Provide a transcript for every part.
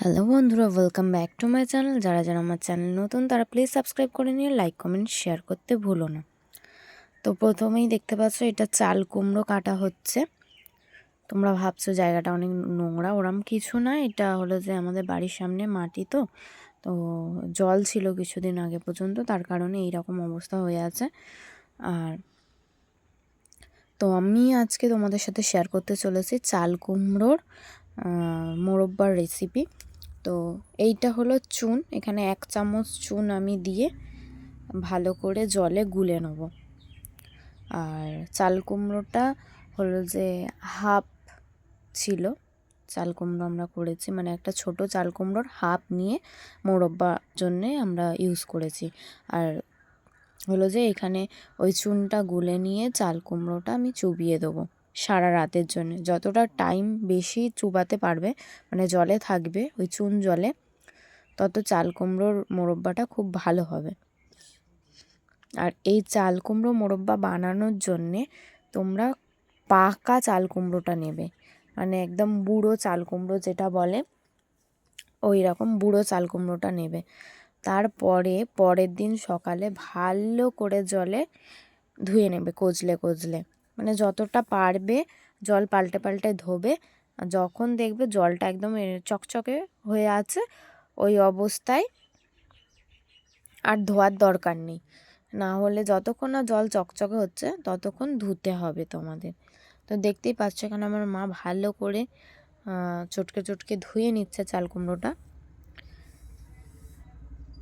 Hello বন্ধুরা welcome back to my channel যারা যারা আমার চ্যানেল নতুন, তারা প্লিজ সাবস্ক্রাইব করে নিয়ে লাইক কমেন্ট শেয়ার করতে ভুলো না। তো প্রথমেই দেখতে পাচ্ছ, এটা চাল কুমড়ো কাটা হচ্ছে। তোমরা ভাবছ জায়গাটা অনেক নোংরা, ওরম কিছু না। এটা হলো যে আমাদের বাড়ির সামনে মাটি তো। তো জল ছিল কিছুদিন আগে পর্যন্ত, তার কারণে এই রকম অবস্থা হয়ে আছে। আর তো আমি আজকে তোমাদের সাথে শেয়ার করতে চলেছি চাল কুমড়োর মোরব্বার রেসিপি তো এইটা হলো চুন। এখানে এক চামচ চুন আমি দিয়ে ভালো করে জলে গুলে নেব। আর চাল কুমড়োটা হলো যে হাফ ছিল, চাল কুমড়ো আমরা করেছি। মানে একটা ছোট চাল কুমড়োর হাফ নিয়ে মোরব্বা জন্যে আমরা ইউজ করেছি। আর হলো যে এখানে ওই চুনটা গুলে নিয়ে চাল কুমড়োটা আমি চুবিয়ে দেবো। সারা রাতের জন্য। যতটা টাইম বেশি চুবাতে পারবে মানে জলে থাকবে, ওই চুন জলে, তত চাল কুমড়োর মোরব্বাটা খুব ভালো হবে। আর এই চাল কুমড়ো মোরব্বা বানানোর জন্যে তোমরা পাকা চাল কুমড়োটা নেবে। মানে একদম বুড়ো চাল কুমড়ো যেটা বলে, ওই রকম বুড়ো চাল কুমড়োটা নেবে। তারপরে পরের দিন সকালে ভালো করে জলে ধুয়ে নেবে, কচলে কচলে। মানে যতটা পারবে জল পাল্টে পাল্টে ধোবে যখন দেখবে জলটা একদম চকচকে হয়ে আছে, ওই অবস্থায় আর ধোয়ার দরকার নেই। না হলে যতক্ষণ না জল চকচকে হচ্ছে, ততক্ষণ ধুতে হবে তোমাদের। তো দেখতেই পাচ্ছ এখানে আমার মা ভালো করে চটকে চটকে ধুয়ে নিচ্ছে চাল কুমড়োটা।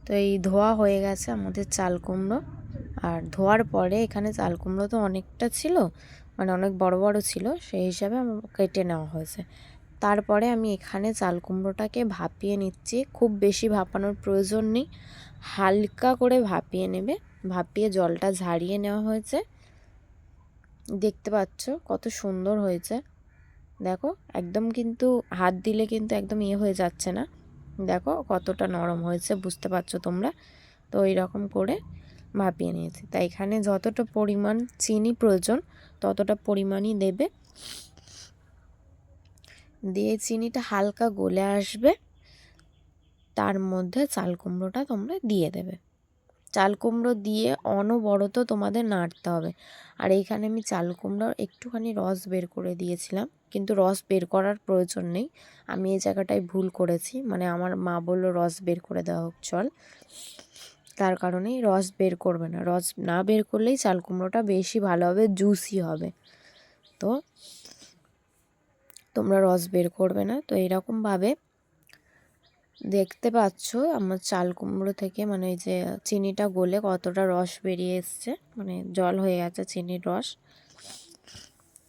তো এই ধোয়া হয়ে গেছে আমাদের চাল কুমড়ো। আর ধোয়ার পরে এখানে চাল কুমড়ো তো অনেকটা ছিল মানে অনেক বড় বড় ছিল, সেই হিসাবে কেটে নেওয়া হয়েছে। তারপরে আমি এখানে চাল কুমড়োটাকে ভাপিয়ে নিচ্ছি, খুব বেশি ভাপানোর প্রয়োজন নেই, হালকা করে ভাপিয়ে নেবে, ভাপিয়ে জলটা ঝাড়িয়ে নেওয়া হয়েছে। দেখতে পাচ্ছ কত সুন্দর হয়েছে। দেখো, একদম কিন্তু হাত দিলে কিন্তু একদম ইয়ে হয়ে যাচ্ছে না। দেখো কতটা নরম হয়েছে, বুঝতে পারছ তোমরা? তো রকম করে ভাপিয়ে নিয়েছি। তাই এখানে যতটা পরিমাণ চিনি প্রয়োজন, ততটা পরিমাণই দেবে। দিয়ে চিনিটা হালকা গলে আসবে। তার মধ্যে চাল কুমড়োটা তোমরা দিয়ে দেবে। চাল কুমড়ো দিয়ে অনবরত তোমাদের নাড়তে হবে। আর এইখানে আমি চাল কুমড়োর একটুখানি রস বের করে দিয়েছিলাম, কিন্তু রস বের করার প্রয়োজন নেই। আমি এই জায়গাটায় ভুল করেছি মানে আমার মা বলল রস বের করে দেওয়া হোক, চল। তার কারণেই রস বের করবে না। রস না বের করলেই চাল কুমড়োটা বেশি ভালো হবে জুসি হবে। তো তোমরা রস বের করবে না। তো এরকমভাবে দেখতে পাচ্ছ আমার চাল কুমড়ো থেকে মানে যে চিনিটা গলে কতটা রস বেরিয়ে এসছে। মানে জল হয়ে গেছে চিনির রস।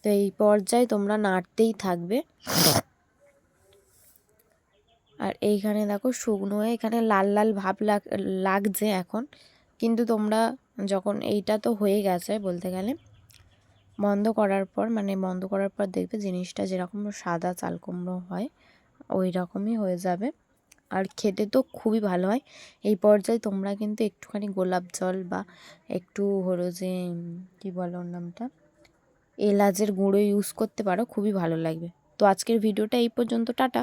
তো এই পর্যায়ে তোমরা নাড়তেই থাকবে। এইখানে দেখো শুকনো হয়ে এখানে লাল লাল ভাব লাগ, লাগছে এখন। কিন্তু তোমরা যখন এইটা তো হয়ে গেছে বলতে গেলে, বন্ধ করার পর মানে বন্ধ করার পর দেখবে জিনিসটা যেরকম সাদা চাল কুমড়ো হয়, ওই রকমই হয়ে যাবে। আর খেতে তো খুবই ভালো হয়। এই পর্যায়ে তোমরা কিন্তু একটুখানি গোলাপ জল বা একটু হলো যে, কী বলো নামটা, এলাচের গুঁড়ো ইউজ করতে পারো, খুবই ভালো লাগবে। তো আজকের ভিডিওটা এই পর্যন্ত, টাটা।